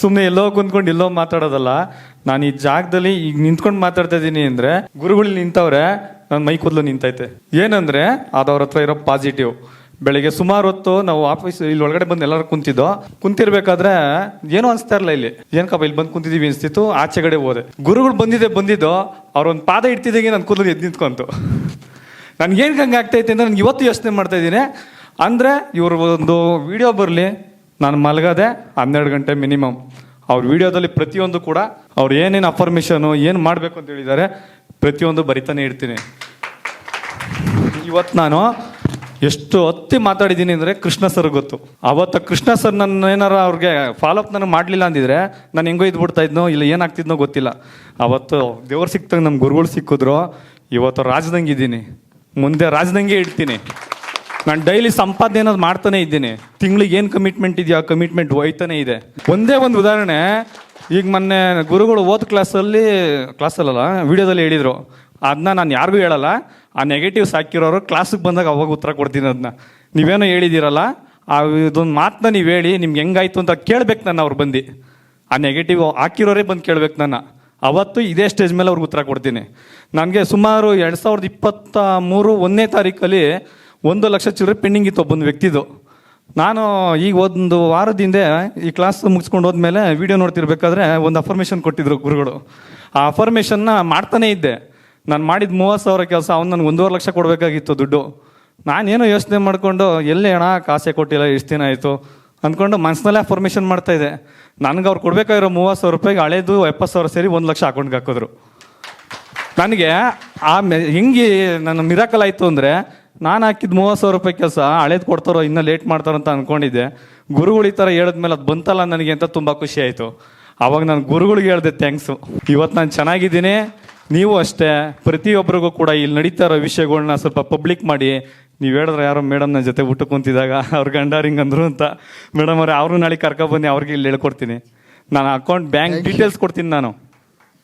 ಸುಮ್ಮನೆ ಎಲ್ಲೋ ಕುಂತ್ಕೊಂಡು ಎಲ್ಲೋ ಮಾತಾಡೋದಲ್ಲ, ನಾನು ಈ ಜಾಗದಲ್ಲಿ ಈಗ ನಿಂತ್ಕೊಂಡು ಮಾತಾಡ್ತಾ ಇದ್ದೀನಿ ಅಂದ್ರೆ ಗುರುಗಳು ನಿಂತವ್ರೆ ನನ್ನ ಮೈ ಕೂದಲು ನಿಂತೈತೆ. ಏನಂದ್ರೆ ಅದವ್ರ ಹತ್ರ ಇರೋ ಪಾಸಿಟಿವ್ ಬೆಳಿಗ್ಗೆ ಸುಮಾರು ಹೊತ್ತು ನಾವು ಆಫೀಸ್ ಇಲ್ಲಿ ಒಳಗಡೆ ಬಂದು ಎಲ್ಲರೂ ಕುಂತಿದ್ದೋ, ಕುಂತಿರ್ಬೇಕಾದ್ರೆ ಏನೋ ಅನ್ಸ್ತಾ ಇರಲ್ಲ ಇಲ್ಲಿ. ಏನಕ್ಕಪ್ಪ, ಇಲ್ಲಿ ಬಂದು ಕುಂತಿದೀವಿ ಆಚೆ ಆಚೆಗಡೆ ಹೋದೆ. ಗುರುಗಳು ಬಂದಿದೆ ಬಂದಿದ್ದೋ, ಅವ್ರೊಂದು ಪಾದ ಇಡ್ತಿದ್ದಾಗೆ ನನ್ನ ಕೂದಲು ಎದ್ದು ನಿಂತ್ಕೊಂತು. ನನ್ಗೇನು ಹಂಗೆ ಆಗ್ತೈತೆ ಅಂದ್ರೆ ನನಗೆ ಇವತ್ತು ಯೋಚನೆ ಮಾಡ್ತಾ ಇದ್ದೀನಿ. ಅಂದರೆ ಇವರು ಒಂದು ವಿಡಿಯೋ ಬರಲಿ ನಾನು ಮಲಗದೆ ಹನ್ನೆರಡು ಗಂಟೆ ಮಿನಿಮಮ್. ಅವ್ರ ವಿಡಿಯೋದಲ್ಲಿ ಪ್ರತಿಯೊಂದು ಕೂಡ ಅವ್ರು ಏನೇನು ಅಫರ್ಮೇಷನು, ಏನು ಮಾಡಬೇಕು ಅಂತ ಹೇಳಿದ್ದಾರೆ, ಪ್ರತಿಯೊಂದು ಬರಿತಾನೆ ಇಡ್ತೀನಿ ಇವತ್ತು ನಾನು ಎಷ್ಟು ಹೊತ್ತಿ ಮಾತಾಡಿದ್ದೀನಿ ಅಂದರೆ ಕೃಷ್ಣ ಸರ್ ಗೊತ್ತು. ಅವತ್ತು ಕೃಷ್ಣ ಸರ್ ನನ್ನ ಏನಾರ ಅವ್ರಿಗೆ ಫಾಲೋಅಪ್ ನಾನು ಮಾಡಲಿಲ್ಲ ಅಂದಿದ್ರೆ ನಾನು ಹೆಂಗೋ ಇದ್ಬಿಡ್ತಾ ಇದ್ನೋ ಇಲ್ಲ ಏನಾಗ್ತಿದ್ನೋ ಗೊತ್ತಿಲ್ಲ. ಅವತ್ತು ದೇವ್ರು ಸಿಕ್ತಂಗೆ ನಮ್ಮ ಗುರುಗಳು ಸಿಕ್ಕಿದ್ರು, ಇವತ್ತು ರಾಜದಂಗೆ ಇದ್ದೀನಿ. ಮುಂದೆ ರಾಜದಂಗೆ ಇಡ್ತೀನಿ. ನಾನು ಡೈಲಿ ಸಂಪಾದನೆ ಅನ್ನೋದು ಮಾಡ್ತಾನೆ ಇದ್ದೀನಿ. ತಿಂಗಳಿಗೆ ಏನು ಕಮಿಟ್ಮೆಂಟ್ ಇದೆಯಾ? ಕಮಿಟ್ಮೆಂಟ್ ಹೋಯ್ತಾನೆ ಇದೆ. ಒಂದೇ ಒಂದು ಉದಾಹರಣೆ, ಈಗ ಮೊನ್ನೆ ಗುರುಗಳು ಓದ್ ಕ್ಲಾಸಲ್ಲಿ ಕ್ಲಾಸಲ್ಲಲ್ಲ ವಿಡಿಯೋದಲ್ಲಿ ಹೇಳಿದರು. ಅದನ್ನ ನಾನು ಯಾರಿಗೂ ಹೇಳಲ್ಲ. ಆ ನೆಗೆಟಿವ್ಸ್ ಹಾಕಿರೋರು ಕ್ಲಾಸಿಗೆ ಬಂದಾಗ ಅವಾಗ ಉತ್ತರ ಕೊಡ್ತೀನಿ ಅದನ್ನ ನೀವೇನೋ ಹೇಳಿದ್ದೀರಲ್ಲ ಆ ಇದೊಂದು ಮಾತನ್ನ ನೀವು ಹೇಳಿ, ನಿಮ್ಗೆ ಹೆಂಗಾಯ್ತು ಅಂತ ಕೇಳ್ಬೇಕು ನಾನು ಅವ್ರು ಬಂದು. ಆ ನೆಗೆಟಿವ್ ಹಾಕಿರೋರೇ ಬಂದು ಕೇಳ್ಬೇಕು ನನ್ನ. ಅವತ್ತು ಇದೇ ಸ್ಟೇಜ್ ಮೇಲೆ ಅವ್ರಿಗೆ ಉತ್ತರ ಕೊಡ್ತೀನಿ. ನನಗೆ ಸುಮಾರು ಎರಡು ಸಾವಿರದ ಇಪ್ಪತ್ತ ಮೂರು ಒಂದನೇ ತಾರೀಕಲ್ಲಿ ಒಂದು ಲಕ್ಷ ಚಿಲ್ಲರೆ ಪೆಂಡಿಂಗ್ ಇತ್ತು ಒಬ್ಬೊಂದು ವ್ಯಕ್ತಿದು. ನಾನು ಈಗ ಒಂದು ವಾರದಿಂದ ಈ ಕ್ಲಾಸ್ ಮುಗಿಸ್ಕೊಂಡು ಹೋದ್ಮೇಲೆ ವಿಡಿಯೋ ನೋಡ್ತಿರ್ಬೇಕಾದ್ರೆ ಒಂದು ಅಫರ್ಮೇಷನ್ ಕೊಟ್ಟಿದ್ರು ಗುರುಗಳು. ಆ ಅಫರ್ಮೇಷನ್ನ ಮಾಡ್ತಾನೇ ಇದ್ದೆ. ನಾನು ಮಾಡಿದ ಮೂವತ್ತು ಸಾವಿರ ಕೆಲಸ ಅವ್ನು ನನಗೆ ಒಂದೂವರೆ ಲಕ್ಷ ಕೊಡಬೇಕಾಗಿತ್ತು ದುಡ್ಡು. ನಾನೇನೋ ಯೋಚನೆ ಮಾಡಿಕೊಂಡು, ಎಲ್ಲಿ ಹಣ, ಕಾಸೆ ಕೊಟ್ಟಿಲ್ಲ ಎಷ್ಟು ದಿನ ಆಯಿತು ಅಂದ್ಕೊಂಡು ಮನಸ್ಸಿನಲ್ಲೇ ಅಫರ್ಮೇಷನ್ ಮಾಡ್ತಾ ಇದ್ದೆ. ನನಗೆ ಅವ್ರು ಕೊಡಬೇಕಾಗಿರೋ ಮೂವತ್ತು ಸಾವಿರ ರೂಪಾಯಿಗೆ ಹಳೇದು ಎಪ್ಪತ್ತು ಸಾವಿರ ಸೇರಿ ಒಂದು ಲಕ್ಷ ಅಕೌಂಟ್ಗೆ ಹಾಕಿದ್ರು ನನಗೆ ಆ ಮೆ ಹೆಂಗೆ ನನ್ನ ಮಿರಾಕಲ್ ಆಯಿತು ಅಂದರೆ ನಾನು ಹಾಕಿದ ಮೂವತ್ತು ಸಾವಿರ ರೂಪಾಯಿ ಕೆಲಸ ಹಳೇದು ಕೊಡ್ತಾರೋ ಇನ್ನೂ ಲೇಟ್ ಮಾಡ್ತಾರೋ ಅಂತ ಅಂದ್ಕೊಂಡಿದ್ದೆ ಗುರುಗಳು ಈ ಥರ ಹೇಳಿದ್ಮೇಲೆ ಅದು ಬಂತಲ್ಲ ನನಗೆ ಅಂತ ತುಂಬ ಖುಷಿ ಆಯಿತು. ಆವಾಗ ನಾನು ಗುರುಗಳಿಗೆ ಹೇಳಿದೆ ಥ್ಯಾಂಕ್ಸು ಇವತ್ತು ನಾನು ಚೆನ್ನಾಗಿದ್ದೀನಿ ನೀವು ಅಷ್ಟೇ ಪ್ರತಿಯೊಬ್ಬರಿಗೂ ಕೂಡ ಇಲ್ಲಿ ನಡೀತಾ ಇರೋ ವಿಷಯಗಳನ್ನ ಸ್ವಲ್ಪ ಪಬ್ಲಿಕ್ ಮಾಡಿ. ನೀವು ಹೇಳಿದ್ರೆ ಯಾರೋ ಮೇಡಮ್ ನನ್ನ ಜೊತೆ ಊಟಕ್ಕೆ ಕುಂತಿದಾಗ ಅವ್ರ ಗಂಡ ಅಂದರು ಅಂತ. ಮೇಡಮ್ ಅವ್ರೆ ಅವರು ನಾಳೆ ಕರ್ಕೊಬನ್ನಿ ಅವ್ರಿಗೆ ಇಲ್ಲಿ ಹೇಳ್ಕೊಡ್ತೀನಿ. ನಾನು ಅಕೌಂಟ್ ಬ್ಯಾಂಕ್ ಡೀಟೇಲ್ಸ್ ಕೊಡ್ತೀನಿ ನಾನು.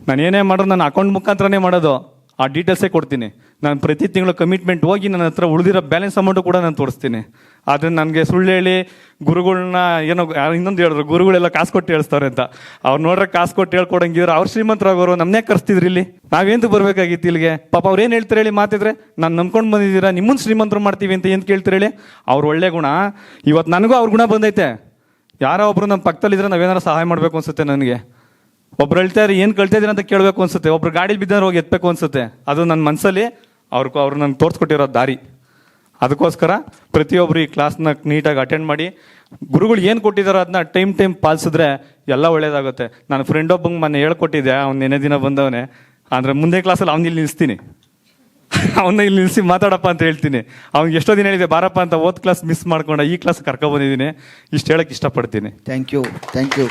ನಾನು ಏನೇ ಮಾಡೋದು ನನ್ನ ಅಕೌಂಟ್ ಮುಖಾಂತರನೇ ಮಾಡೋದು. ಆ ಡೀಟೇಲ್ಸೇ ಕೊಡ್ತೀನಿ. ನಾನು ಪ್ರತಿ ತಿಂಗಳು ಕಮಿಟ್ಮೆಂಟ್ ಹೋಗಿ ನನ್ನ ಹತ್ರ ಉಳಿದಿರೋ ಬ್ಯಾಲೆನ್ಸ್ ಅಮೌಂಟು ಕೂಡ ನಾನು ತೋರಿಸ್ತೀನಿ. ಆದರೆ ನನಗೆ ಸುಳ್ಳು ಹೇಳಿ ಗುರುಗಳನ್ನ ಏನೋ ಇನ್ನೊಂದು ಹೇಳಿದ್ರು, ಗುರುಗಳೆಲ್ಲ ಕಾಸು ಕೊಟ್ಟು ಹೇಳ್ಸ್ತಾರೆ ಅಂತ. ಅವ್ರು ನೋಡ್ರೆ ಕಾಸು ಕೊಟ್ಟು ಹೇಳ್ಕೊಡಂಗಿದ್ರು ಅವ್ರು ಶ್ರೀಮಂತರಾಗೋರು ನಮ್ಮನ್ನೇ ಕರೆಸ್ತಿದ್ರಿ ಇಲ್ಲಿ? ನಾವೇಂತ ಬರಬೇಕಾಗಿತ್ತು ಇಲ್ಲಿಗೆ? ಪಾಪ ಅವ್ರು ಏನು ಹೇಳ್ತಾರೆ ಹೇಳಿ ಮಾತಿದ್ರೆ, ನಾನು ನಂಬ್ಕೊಂಡು ಬಂದಿದ್ದೀರಾ ನಿಮ್ಮನ್ನು ಶ್ರೀಮಂತರು ಮಾಡ್ತೀವಿ ಅಂತ ಏನು ಕೇಳ್ತಾರೆ ಹೇಳಿ? ಅವ್ರ ಒಳ್ಳೆ ಗುಣ. ಇವತ್ತು ನನಗೂ ಅವ್ರ ಗುಣ ಬಂದೈತೆ. ಯಾರೋ ಒಬ್ರು ನಮ್ಮ ಪಕ್ಕದಲ್ಲಿದ್ರೆ ನಾವೇನಾರು ಸಹಾಯ ಮಾಡಬೇಕು ಅನ್ಸುತ್ತೆ ನನಗೆ. ಒಬ್ರು ಹೇಳ್ತಾರೆ, ಏನು ಕಳ್ತಾ ಅಂತ ಕೇಳಬೇಕು ಅನ್ಸುತ್ತೆ. ಒಬ್ರು ಗಾಡಿ ಬಿದ್ದವ್ರು ಹೋಗಿ ಎತ್ತಬೇಕು ಅನ್ಸುತ್ತೆ. ಅದು ನನ್ನ ಮನಸ್ಸಲ್ಲಿ ಅವ್ರಿಗೂ ಅವ್ರು ನಂಗೆ ತೋರಿಸ್ಕೊಟ್ಟಿರೋ ದಾರಿ. ಅದಕ್ಕೋಸ್ಕರ ಪ್ರತಿಯೊಬ್ಬರು ಈ ಕ್ಲಾಸ್ನ ನೀಟಾಗಿ ಅಟೆಂಡ್ ಮಾಡಿ, ಗುರುಗಳು ಏನು ಕೊಟ್ಟಿದ್ದಾರೋ ಅದನ್ನ ಟೈಮ್ ಟೈಮ್ ಪಾಲಿಸಿದ್ರೆ ಎಲ್ಲ ಒಳ್ಳೇದಾಗುತ್ತೆ. ನನ್ನ ಫ್ರೆಂಡ್ ಒಬ್ಬಂಗೆ ಮೊನ್ನೆ ಹೇಳ್ಕೊಟ್ಟಿದ್ದೆ, ಅವ್ನು ನೆನೆ ದಿನ ಬಂದವನೇ. ಅಂದರೆ ಮುಂದೆ ಕ್ಲಾಸಲ್ಲಿ ಅವ್ನು ಇಲ್ಲಿ ನಿಲ್ಲಿಸ್ತೀನಿ ಅವನ್ನ ಇಲ್ಲಿ ನಿಲ್ಲಿಸಿ ಮಾತಾಡಪ್ಪ ಅಂತ ಹೇಳ್ತೀನಿ. ಅವ್ನಿಗೆ ಎಷ್ಟೋ ದಿನ ಹೇಳಿದೆ ಬಾರಪ್ಪ ಅಂತ ಓದ್ ಕ್ಲಾಸ್ ಮಿಸ್ ಮಾಡ್ಕೊಂಡ, ಈ ಕ್ಲಾಸ್ ಕರ್ಕೊಬಂದಿದ್ದೀನಿ ಇಷ್ಟು ಹೇಳಕ್ಕೆ ಇಷ್ಟಪಡ್ತೀನಿ. Thank you thank you